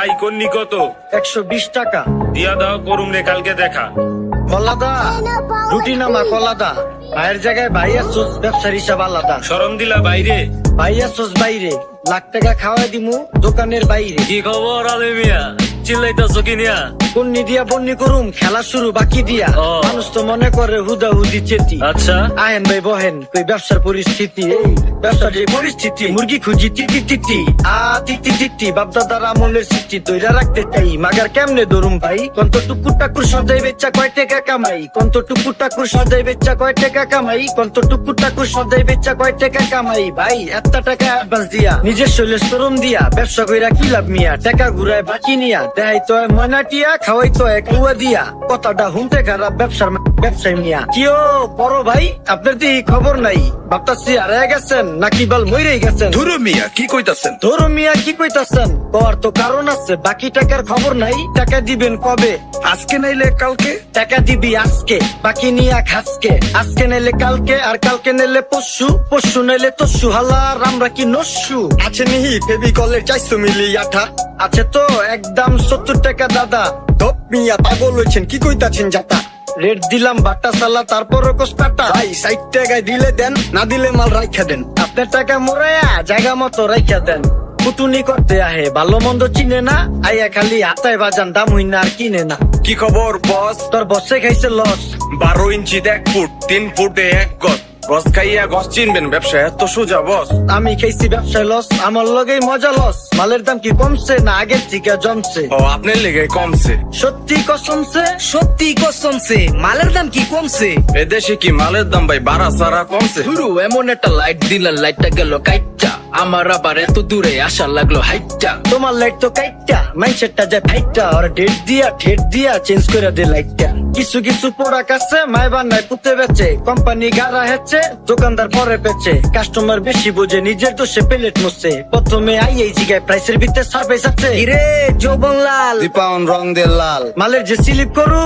ভাই কন্নি কত একশো বিশ টাকা। দিয়া দাও করুম রে কালকে দেখা। কলাদা রুটি নামা কলাদা। ভাইয়ের জায়গায় ব্যবসার হিসাব আলাদা। সরম দিলা বাইরে? বাইরে। লাখ টাকা খাওয়াই দিমু দোকানের বাইরে। কি খবর আলে মিয়া? চিল্লাইতাছো কি নিয়া? কন্নি দিয়া বন্নি করুম খেলা শুরু বাকি দিয়া। মানুষ তো মনে করে হুদা হুদি চেতি। আচ্ছা। আহেন ভাই বহেন কই ব্যবসার পরিস্থিতি। ব্যবসার পরিস্থিতি, মুরগি খুঁজি তিতি তিতি আ তিতি তিতি বাপদাদার আমলের স্মৃতি তৈরা রাখতে চাই। মাগার কেমনে ধরুম ভাই কন্ত টুকুর টাকুর সদাই বেচা কয় টাকা কামাই? কন্ত টুকুর টাকুর সদাই বেচা কয় টাকা কামাই? কন্ত টুকুর টাকুর সদাই বেচা কয় টাকা কামাই? ভাই, এত টাকা অ্যাডভান্স দিয়া, নিজের শরীরে শ্রম দিয়া, ব্যবসা কইরা কি লাভ মিয়া? টাকা ঘুরায় বাকি নিয়া দেখাই তো ময়নাটিয়া খাওয়াই তো এক দিয়া। কথাটা হুনতে খারাপ ব্যবসার ব্যবসায় মিয়া। কিও বড় ভাই আপনার দি খবর নাই? ভাবতাছি আর গেছেন নাকি বল মইরেই গেছেন? ধুরু মিয়া কি কইতাছেন? ধরো মিয়া কি কইতাছেন? কর তো কারণ আছে বাকি টাকার খবর নাই টাকা দিবেন কবে? আজকে নাইলে কালকে? টাকা দিবি আজকে বাকি নিয়া খাসকে। আজকে নাইলে কালকে আর কালকে নেলে পশু পশু নেলে তসু হালার আমরা কি নস্যু? আছে নিহি ফেবিকলের চাইছো মিলি আঠা। আছে তো একদম সত্তর টাকা দাদা। মিয়া পাগল হইছেন কি কইতাছেন যাতা রেট দিলাম বাটা সালা তারপর কাটা ভাই ষাট টাকায় দিলে দেন না দিলে মাল রাইখা দেন। আপনার টাকা মোরায়া জায়গা মতো রাইখা দেন। পুতুনি করতে আহে ভালো মন্দ চিনে না আইয়া খালি হাতায় বাজান দাম হই না আর কিনে না। কি খবর বস? তোর বসে খাইছে লস বারো ইঞ্চি এক ফুট তিন ফুটে এক গজ। গছ খাইয়া গছ চিনবেন ব্যবসা এত সোজা বস। আমি খাইছি ব্যবসায় লস আমার লগেই মজা লস মালের দাম কি কমছে না আগের থেকে জমছে? ও আপনার লেগে কমছে। সত্যি কসমছে? সত্যি কসমছে মালের দাম কি কমছে? এদেশে কি মালের দাম ভাই বাড়া সারা কমছে? শুরু এমন একটা লাইট দিলেন লাইটটা গেল কাইটটা। আমার আবার এত দূরে আসা লাগল হাইটটা। তোমার লাইট তো কাইটটা মাইন্ডসেটটা যায় ফাইটটা আর ডেট দিয়া ঠেট দিয়া চেঞ্জ করে দে লাইটটা কিছু কিছু প্রোডাক্ট আছে মাই বান্নায় পুতে বেচে। কোম্পানি গাড়া হেচ্ছে দোকানদার পরে পেছে কাস্টমার বেশি বোঝে নিজের দোষে প্লেট মুছে। প্রথমে আই এই জায়গায় প্রাইসের ভিতরে সার্ভিস আছে রে যৌবন লাল দীপাউন রং দে লাল। মালের যে স্লিপ করু